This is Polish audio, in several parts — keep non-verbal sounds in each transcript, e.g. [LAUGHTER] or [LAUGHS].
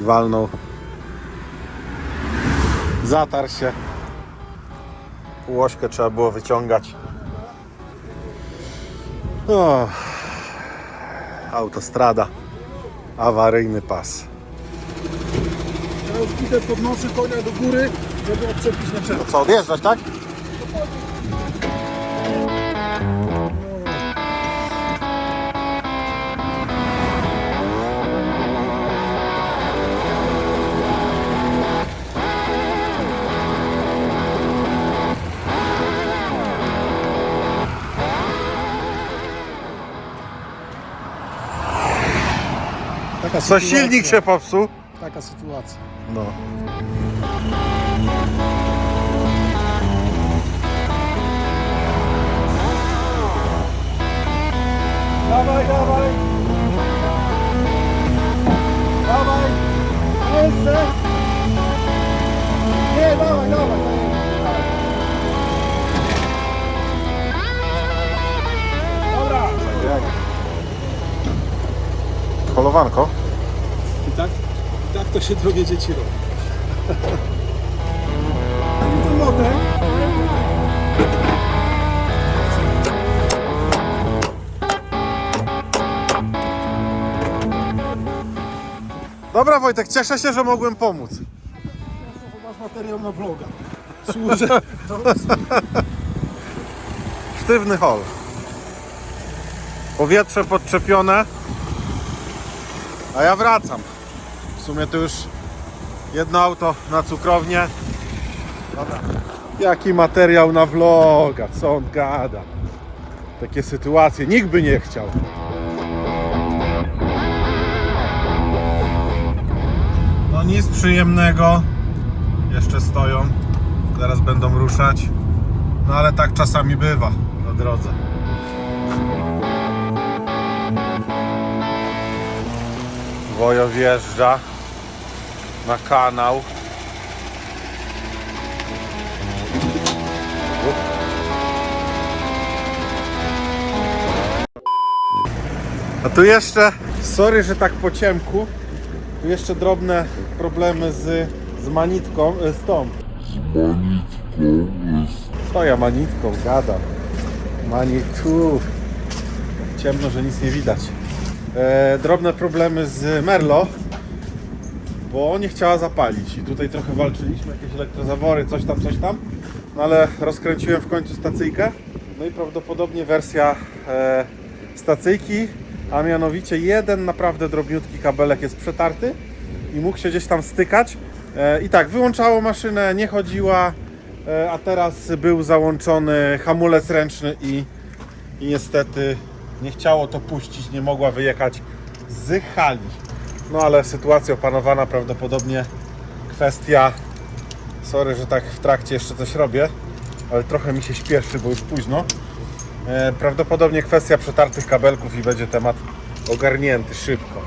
Silnik walnął. Zatarł się. Łośkę trzeba było wyciągać. O, autostrada. Awaryjny pas. Już idę, podnoszę konia do góry, żeby odczepić na czelo. Co, odjeżdżać, tak? Taka Co, sytuacja. silnik się popsuł? Taka sytuacja. No. Dawaj, dawaj! Dawaj! Jeszcze! Nie, dawaj, dawaj! Dobra! Holowanko? I tak, i tak to się drogie dzieci robi. [LAUGHS] To. Dobra Wojtek, cieszę się, że mogłem pomóc. Masz materiał na vloga. Służę. [LAUGHS] Sztywny hol. Powietrze podczepione. A ja wracam. W sumie to już jedno auto na cukrownię. Dobra. Jaki materiał na vloga, co on gada. Takie sytuacje nikt by nie chciał. No nic przyjemnego. Jeszcze stoją. Zaraz będą ruszać. No ale tak czasami bywa na drodze. Wojo wjeżdża na kanał. A tu jeszcze, sorry, że tak po ciemku, tu jeszcze drobne problemy z, z manitką, e, z tą. Co ja manitką gadam? Manitu. Ciemno, że nic nie widać. E, drobne problemy z Merlo, bo nie chciała zapalić i tutaj trochę walczyliśmy, jakieś elektrozawory, coś tam, coś tam. No ale rozkręciłem w końcu stacyjkę. No i prawdopodobnie wersja e, stacyjki, a mianowicie jeden naprawdę drobniutki kabelek jest przetarty i mógł się gdzieś tam stykać. E, I tak, wyłączało maszynę, nie chodziła, e, a teraz był załączony hamulec ręczny i, i niestety nie chciało to puścić, nie mogła wyjechać z hali. No ale sytuacja opanowana, prawdopodobnie kwestia, sorry, że tak w trakcie jeszcze coś robię, ale trochę mi się śpieszy, bo już późno. E, Prawdopodobnie kwestia przetartych kabelków i będzie temat ogarnięty szybko.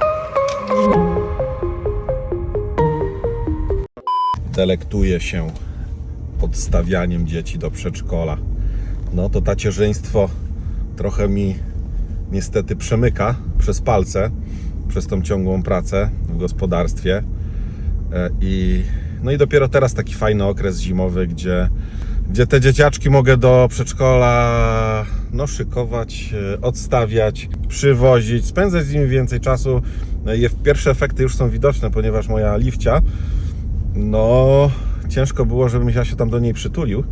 Delektuje się podstawianiem dzieci do przedszkola. No to tacierzyństwo trochę mi niestety przemyka przez palce, przez tą ciągłą pracę w gospodarstwie. E, I, no i dopiero teraz taki fajny okres zimowy, gdzie, gdzie te dzieciaczki mogę do przedszkola no, szykować, e, odstawiać, przywozić, spędzać z nimi więcej czasu. No i pierwsze efekty już są widoczne, ponieważ moja lifcia, no ciężko było, żebym ja się tam do niej przytulił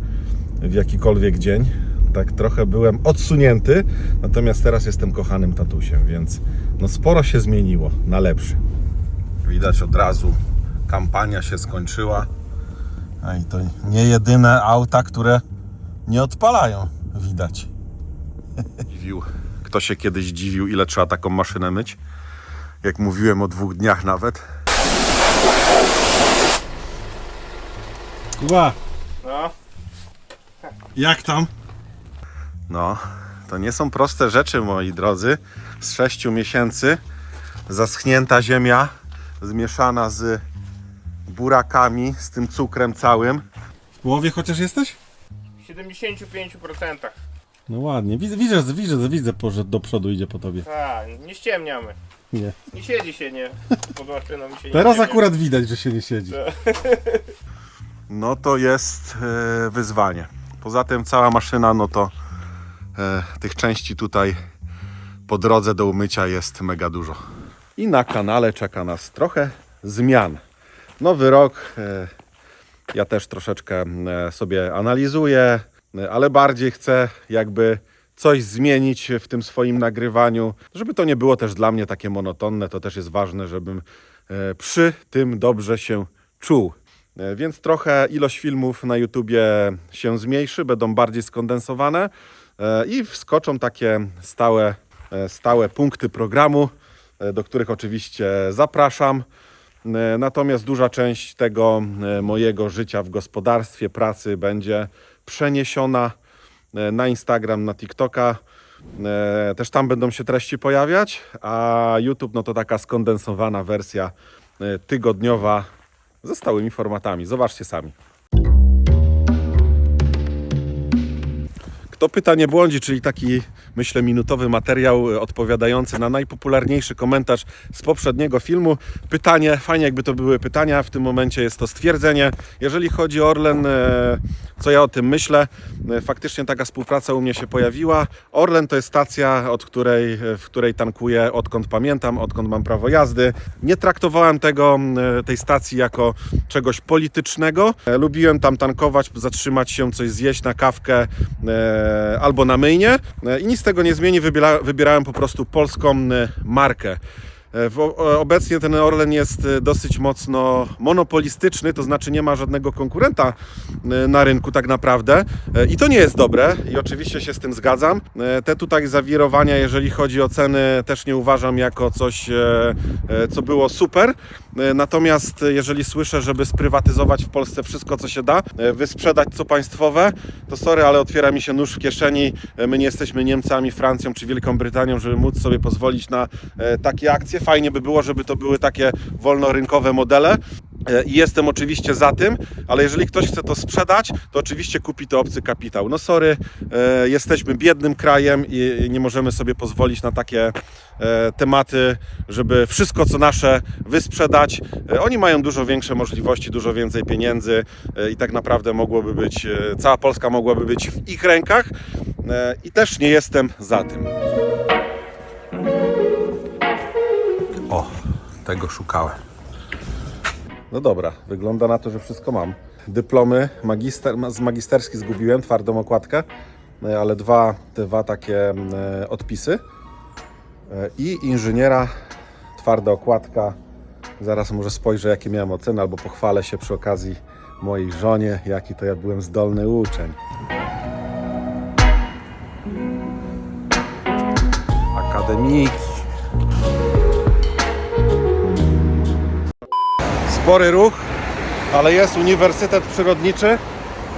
w jakikolwiek dzień. Tak trochę byłem odsunięty, natomiast teraz jestem kochanym tatusiem, więc no sporo się zmieniło na lepszy. Widać od razu, kampania się skończyła. A i to nie jedyne auta, które nie odpalają, widać. Dziwił. Kto się kiedyś dziwił, ile trzeba taką maszynę myć? Jak mówiłem o dwóch dniach nawet. Kuba! Jak tam? No, to nie są proste rzeczy, moi drodzy. Z sześciu miesięcy zaschnięta ziemia, zmieszana z burakami, z tym cukrem całym. W połowie chociaż jesteś? W 75%. No ładnie. Widzę, widzę, widzę, widzę, że do przodu idzie po tobie. A, nie ściemniamy. Nie. Nie siedzi się, nie. Pod maszyną mi się nie Teraz ściemnia. akurat widać, że się nie siedzi. No to jest e, wyzwanie. Poza tym cała maszyna, no to tych części tutaj po drodze do umycia jest mega dużo. I na kanale czeka nas trochę zmian. Nowy rok. E, ja też troszeczkę e, sobie analizuję, e, ale bardziej chcę jakby coś zmienić w tym swoim nagrywaniu, żeby to nie było też dla mnie takie monotonne. To też jest ważne, żebym e, przy tym dobrze się czuł. E, Więc trochę ilość filmów na YouTubie się zmniejszy, będą bardziej skondensowane e, i wskoczą takie stałe, e, stałe punkty programu, e, do których oczywiście zapraszam. E, Natomiast duża część tego e, mojego życia w gospodarstwie, pracy będzie przeniesiona e, na Instagram, na TikToka. E, Też tam będą się treści pojawiać, a YouTube no to taka skondensowana wersja e, tygodniowa ze stałymi formatami. Zobaczcie sami. Kto pyta, nie błądzi, czyli taki, myślę, minutowy materiał odpowiadający na najpopularniejszy komentarz z poprzedniego filmu. Pytanie, fajnie jakby to były pytania, w tym momencie jest to stwierdzenie. Jeżeli chodzi o Orlen, e, co ja o tym myślę, e, faktycznie taka współpraca u mnie się pojawiła. Orlen to jest stacja, od której, e, w której tankuję odkąd pamiętam, odkąd mam prawo jazdy. Nie traktowałem tego, tej stacji jako czegoś politycznego. Lubiłem tam tankować, zatrzymać się, coś zjeść na kawkę albo na myjnie e, i nic z tego nie zmieni. Wybiera, wybierałem po prostu polską e, markę. E, o- Obecnie ten Orlen jest e, dosyć mocno monopolistyczny, to znaczy nie ma żadnego konkurenta e, na rynku tak naprawdę E, i to nie jest dobre i oczywiście się z tym zgadzam. E, Te tutaj zawirowania, jeżeli chodzi o ceny, też nie uważam jako coś, e, e, co było super. E, Natomiast e, jeżeli słyszę, żeby sprywatyzować w Polsce wszystko, co się da, e, wysprzedać co państwowe, to sorry, ale otwiera mi się nóż w kieszeni. E, My nie jesteśmy Niemcami, Francją czy Wielką Brytanią, żeby móc sobie pozwolić na e, takie akcje. Fajnie by było, żeby to były takie wolnorynkowe modele. E, I jestem oczywiście za tym, ale jeżeli ktoś chce to sprzedać, to oczywiście kupi to obcy kapitał. No sorry, e, jesteśmy biednym krajem i nie możemy sobie pozwolić na takie e, tematy, żeby wszystko co nasze wysprzedać. Oni mają dużo większe możliwości, dużo więcej pieniędzy i tak naprawdę mogłoby być, cała Polska mogłaby być w ich rękach i też nie jestem za tym. O, tego szukałem. No dobra, wygląda na to, że wszystko mam. Dyplomy magister, z magisterski zgubiłem, twardą okładkę, e, ale dwa, dwa takie e, odpisy. E, I inżyniera, twarda okładka. Zaraz może spojrzę, jakie miałem oceny, albo pochwalę się przy okazji mojej żonie, jaki to ja byłem zdolny uczeń. Akademiki. Spory ruch, ale jest Uniwersytet Przyrodniczy.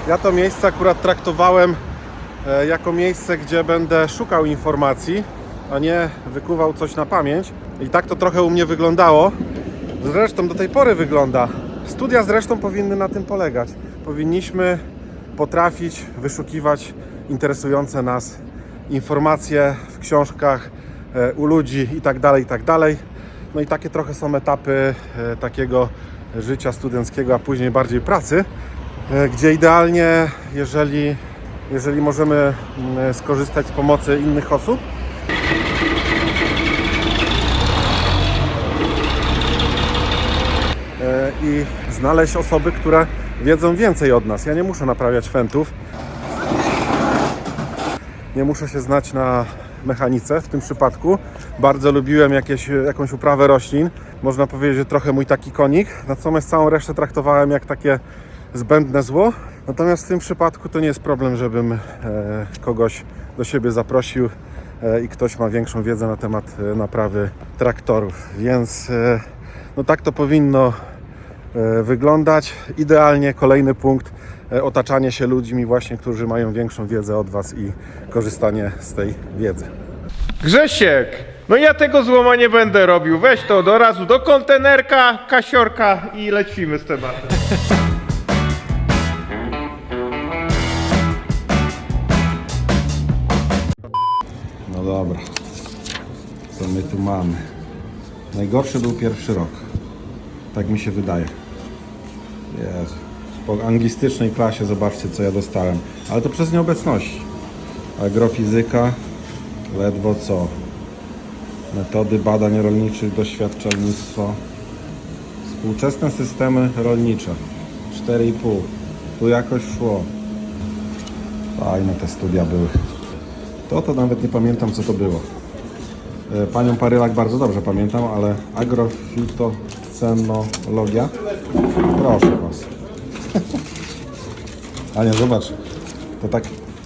Ja to miejsce akurat traktowałem e, jako miejsce, gdzie będę szukał informacji, a nie wykuwał coś na pamięć. I tak to trochę u mnie wyglądało. Zresztą do tej pory wygląda. Studia zresztą powinny na tym polegać. Powinniśmy potrafić wyszukiwać interesujące nas informacje w książkach, e, u ludzi i tak dalej, i tak. No i takie trochę są etapy e, takiego życia studenckiego, a później bardziej pracy, e, gdzie idealnie, jeżeli, jeżeli możemy mm, skorzystać z pomocy innych osób, e, i znaleźć osoby, które wiedzą więcej od nas. Ja nie muszę naprawiać fentów, nie muszę się znać na mechanice w tym przypadku. Bardzo lubiłem jakieś, jakąś uprawę roślin. Można powiedzieć, że trochę mój taki konik. Natomiast całą resztę traktowałem jak takie zbędne zło. Natomiast w tym przypadku to nie jest problem, żebym e, kogoś do siebie zaprosił e, i ktoś ma większą wiedzę na temat e, naprawy traktorów. Więc no tak to powinno wyglądać. Idealnie kolejny punkt otaczanie się ludźmi właśnie, którzy mają większą wiedzę od Was i korzystanie z tej wiedzy. Grzesiek! No ja tego złoma nie będę robił. Weź to do razu do kontenerka, kasiorka i lecimy z tematem. No dobra. Co my tu mamy? Najgorszy był pierwszy rok. Tak mi się wydaje. Jezu. Po anglistycznej klasie zobaczcie co ja dostałem. Ale to przez nieobecność. Agrofizyka ledwo co. Metody badań rolniczych, doświadczalnictwo. Współczesne systemy rolnicze. 4,5. Tu jakoś szło. Fajne te studia były. To to nawet nie pamiętam co to było. E, Panią Parylak bardzo dobrze pamiętam, ale agrofitocenologia? Proszę Was. [LAUGHS] Ania, zobacz. To tak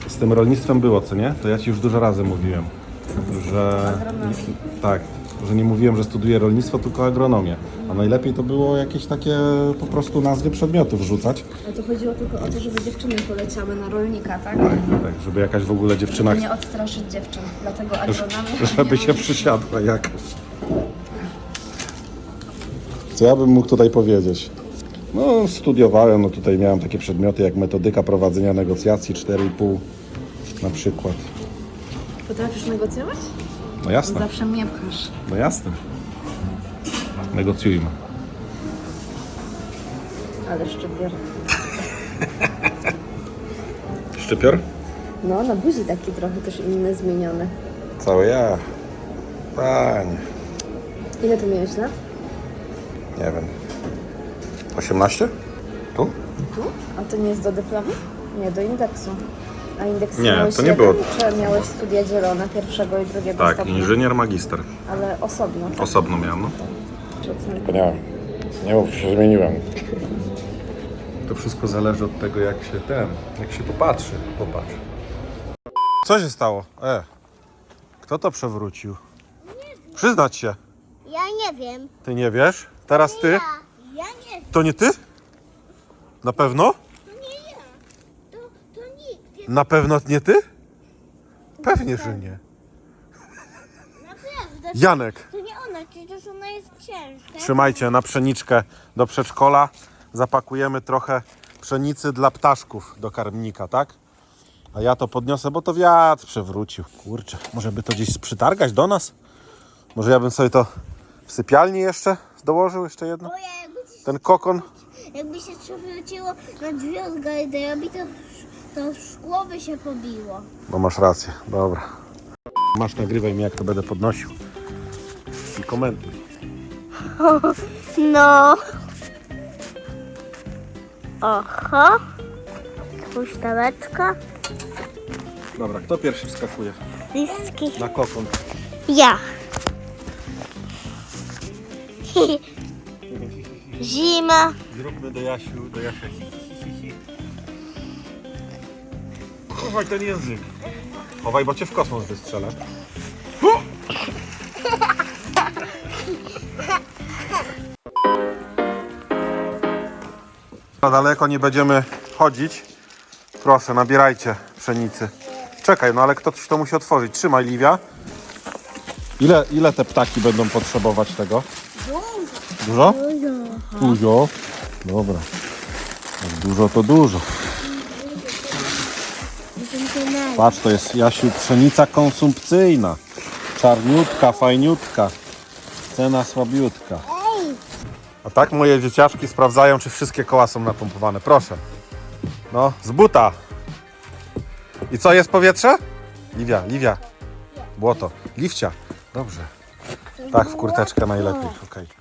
z tym rolnictwem było, co nie? To ja Ci już dużo razy mówiłem, że... Tak, że nie mówiłem, że studiuję rolnictwo, tylko agronomię. A najlepiej to było jakieś takie po prostu nazwy przedmiotów rzucać. A to chodziło tylko o to, żeby dziewczyny poleciały na rolnika, tak? Tak, żeby jakaś w ogóle dziewczyna... Żeby nie odstraszyć dziewczyn. Dlatego agronomia... [LAUGHS] żeby się przysiadła jakaś. Co ja bym mógł tutaj powiedzieć? No, studiowałem, no tutaj miałem takie przedmioty jak metodyka prowadzenia negocjacji 4,5 na przykład. Potrafisz negocjować? No jasne, Zawsze mnie pchasz. no jasne. Negocjujmy. Ale szczepier. [LAUGHS] Szczypior? No, na buzi taki trochę też inny, zmieniony. Cały ja. Panie, Ile ty miałeś lat? nie wiem. 18? Tu? Tu? A to nie jest do dyplomu? Nie, do indeksu. A indeks Nie, miałeś to nie jeden, było. Czy miałeś studia dzielone pierwszego i drugiego Tak, stopnia? inżynier, magister. Ale osobno. tak? Osobno miałem, no. Czy co? Wspaniałe. Nie mów, się zmieniłem. To wszystko zależy od tego, jak się ten, jak się popatrzy. Popatrz. Co się stało? E, kto to przewrócił? Przyznać się. Ja nie wiem. Ty nie wiesz? Teraz ty? Ja, ja nie, To nie ty? Na pewno? to nie ja. To, to nikt. Na pewno nie ty? Pewnie, że nie. Naprawdę. Janek, To nie ona, przecież ona jest ciężka. trzymajcie na pszeniczkę do przedszkola. Zapakujemy trochę pszenicy dla ptaszków do karmnika, tak? A ja to podniosę, bo to wiatr przewrócił. Kurczę, może by to gdzieś przytargać do nas? Może ja bym sobie to w sypialni jeszcze dołożył, jeszcze jedno? Bo ja jakby, Ten kokon? jakby się przewróciło na drzwi od garderobi, to, to szkło by się pobiło. No masz rację, dobra. Masz, nagrywaj mi jak to będę podnosił. I komentuj. No. Oho. Pusztaweczka. Dobra, kto pierwszy wskakuje? Listki. Na kokon. Ja. [LAUGHS] Zima. Zróbmy do Jasiu, do Jasia. hi, Chowaj ten język. Chowaj, bo cię w kosmos wystrzelę. Na daleko nie będziemy chodzić. Proszę, nabierajcie pszenicy. Czekaj, no ale ktoś to musi otworzyć. Trzymaj, Liwia. Ile, ile te ptaki będą potrzebować tego? Dużo? Dużo. Dobra. Jak dużo to dużo. Patrz, to jest Jasiu pszenica konsumpcyjna. Czarniutka, fajniutka. Cena słabiutka. A tak moje dzieciaczki sprawdzają, czy wszystkie koła są napompowane. Proszę. No, z buta. I co, jest powietrze? Liwia, Liwia. Błoto. Liwcia. Dobrze. Tak, w kurteczkę najlepiej. Okej.